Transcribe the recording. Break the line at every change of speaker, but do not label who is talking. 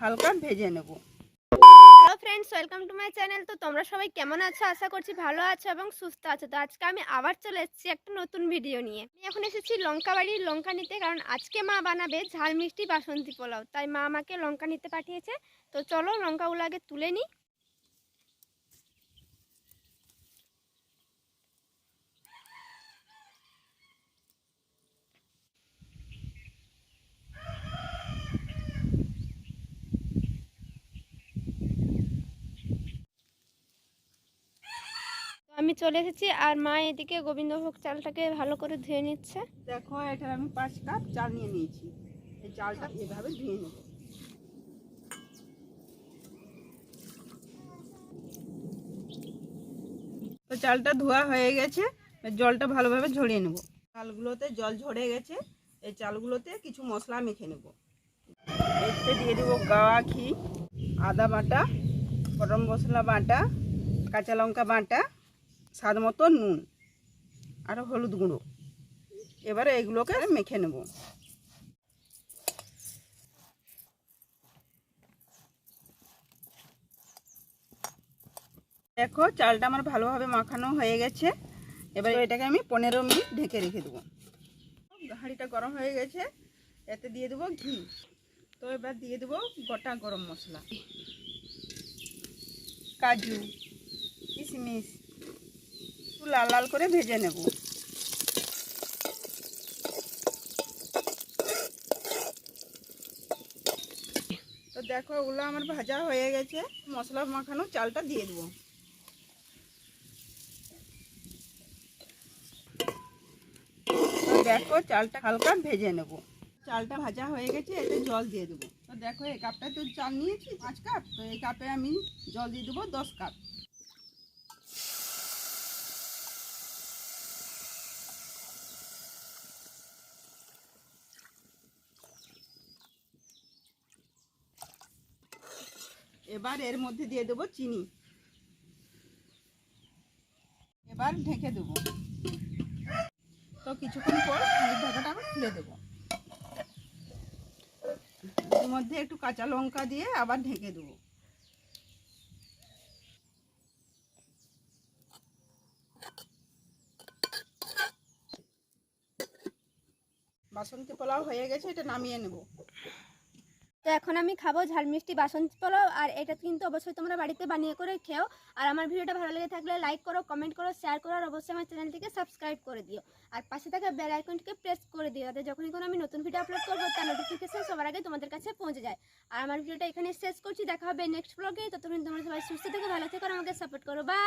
হালকা ভেজে নেব।
চ্যানেল তো তোমরা সবাই কেমন আছো? আশা করছি ভালো আছো এবং সুস্থ আছো। তো আজকে আমি আবার চলে এসেছি একটা নতুন ভিডিও নিয়ে। আমি এখন এসেছি লঙ্কা বাড়ির লঙ্কা নিতে, কারণ আজকে মা বানাবে ঝাল মিষ্টি বাসন্তী পোলাও। তাই মা আমাকে লঙ্কা নিতে পাঠিয়েছে। তো চলো লঙ্কাগুলো আগে তুলে নিই। আমি চলে এসেছি আর মা এদিকে গোবিন্দভোগ চালটাকে ভালো করে ধুয়ে নিচ্ছে।
দেখো, এটার আমি পাঁচ কাপ চাল নিয়ে নিয়েছি। এই চালটা এভাবে ধুয়ে নেব। তো চালটা ধোয়া হয়ে গেছে জলটা ভালোভাবে ঝরিয়ে নেব। চালগুলোতে জল ঝরে গেছে, এই চালগুলোতে কিছু মশলা মেখে নেব। এতে দিয়ে দেবো গাওয়া ঘি, আদা বাটা, গরম মশলা বাটা, কাঁচা লঙ্কা বাটা স্বাদ মতো নুন আর হলুদ গুঁড়ো। এবারে এগুলোকে মেখে নেব। দেখো, চালটা আমার ভালোভাবে মাখানো হয়ে গেছে। এবার এটাকে আমি পনেরো মিনিট ঢেকে রেখে দেবো। হাঁড়িটা গরম হয়ে গেছে, এতে দিয়ে দেবো ঘি। তো এবার দিয়ে দেবো গোটা গরম মশলা। কাজু, কিশমিশ। একটু লাল লাল করে ভেজে নেব। তো দেখো ওগুলো আমার ভাজা হয়ে গেছে। মশলা মাখানো চালটা দিয়ে দেবো। দেখো, চালটা হালকা ভেজে নেব। চালটা ভাজা হয়ে গেছে, এতে জল দিয়ে দেবো। তো দেখো, এই কাপটায় তো চাল নিয়েছি, পাঁচ কাপ। তো এই কাপে আমি জল দিয়ে দেবো দশ কাপ। এবার এর মধ্যে দিয়ে দেবো চিনি। এবার ঢেকে দেবো। তো কিছুক্ষণ পর ঢাকাটা আবার খুলে দেবো। এর মধ্যে একটু কাঁচা লঙ্কা দিয়ে আবার ঢেকে দেবো। বাসন্তী পোলাও হয়ে গেছে, এটা নামিয়ে নেব।
তো এখন আমি খাব ঝাল মিষ্টি বাসন্তী পোলাও, আর এটা কিন্তু অবশ্যই তোমরা বাড়িতে বানিয়ে করে খেও। আর আমার ভিডিওটা ভালো লেগে থাকলে লাইক করো কমেন্ট করো শেয়ার করো, আর অবশ্যই আমার চ্যানেলটিকে সাবস্ক্রাইব করে দিও। আর পাশে থাকা বেল আইকনটিকে প্রেস করে দিও, যাতে যখনই কোনো আমি নতুন ভিডিও আপলোড করব, তার নোটিফিকেশন সবার আগে তোমাদের কাছে পৌঁছে যায়। আর আমার ভিডিওটা এখানে শেষ করছি, দেখা হবে নেক্সট ব্লগে ততক্ষণ তোমরা সবাই সুস্থ থেকে, ভালো থেকো আমাকে সাপোর্ট করো। বা